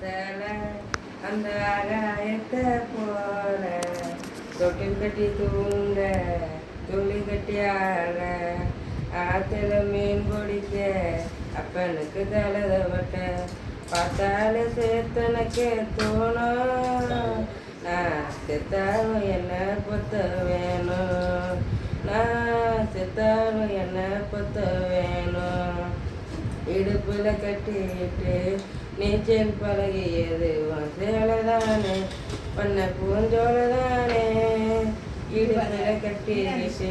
சேலை அந்த ஆகாயத்தை போல தொட்டில் கட்டி தூங்க துளி கட்டி ஆள ஆத்துல மீன் பிடிக்க அப்பனுக்கு தலதவட்ட பார்த்தால சேர்த்தனக்கே தோணும் நான் செத்தாலும் என்ன பொத்த வேணும்? நான் செத்தாலும் என்ன பொத்த வேணும்? இடுப்புல கட்டிட்டு நீச்சல் பழகியது உன் பண்ண பூஞ்சோல தானே இடுப்புல கட்டிட்டு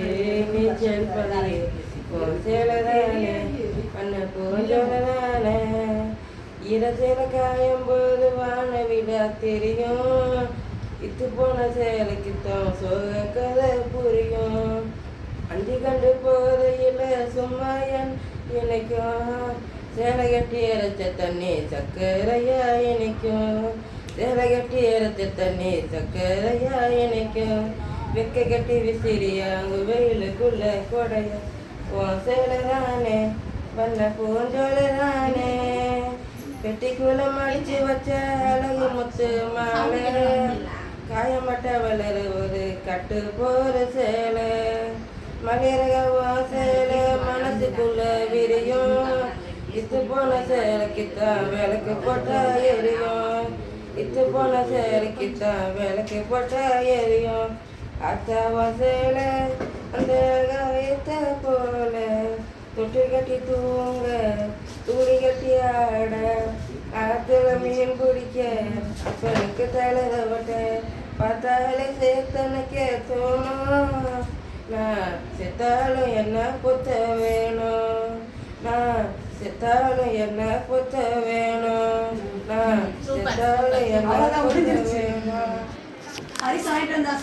நீச்சல் பழகி உன் தானே பண்ண பூஞ்சோல தானே இரசில காயம் போது வான விட தெரியும். இத்து போன சேலைக்குத்தான் சோக கதை அம்மாயன் இணைக்கும். சேலை கட்டி இறைச்ச தண்ணி சக்கரையா இணைக்கும். சேலை கட்டி இறைச்ச தண்ணி சக்கரையா இணைக்கும். வெக்க கட்டி விசிறியா அங்கு வெயிலுக்குள்ள கொடையா உன் சேலை தானே வண்ண பூஞ்சோலை தானே. பெட்டிக்குள்ள மடிச்சு வச்ச அழகு முத்து மாலை. காயமட்ட வளர ஒரு கட்டு போற சேலை. மகிரகவா மனசுக்குள்ள விரியும். இத்து போன சேலைக்குத்தான் விளக்கு போட்டா எரியும். இத்து போன சேலைக்குத்தான் விளக்கு போட்டா எரியும். அத்தாவா சேலை அந்த காயத்தை போல தொட்டு கட்டி தூங்க துணி கட்டி ஆட ஆத்துல மீன் பிடிக்க அப்பனுக்கு தலைதவட்ட பார்த்தாலே சேர்த்தனுக்கே தோணும். நான் செத்தாலும் என்ன பொத்த வேணும்? நான் செத்தாலும் என்ன பொத்த வேணும்? நான் செத்தாலும் என்ன பொத்த வேணும்? வாங்கிட்டு வந்தா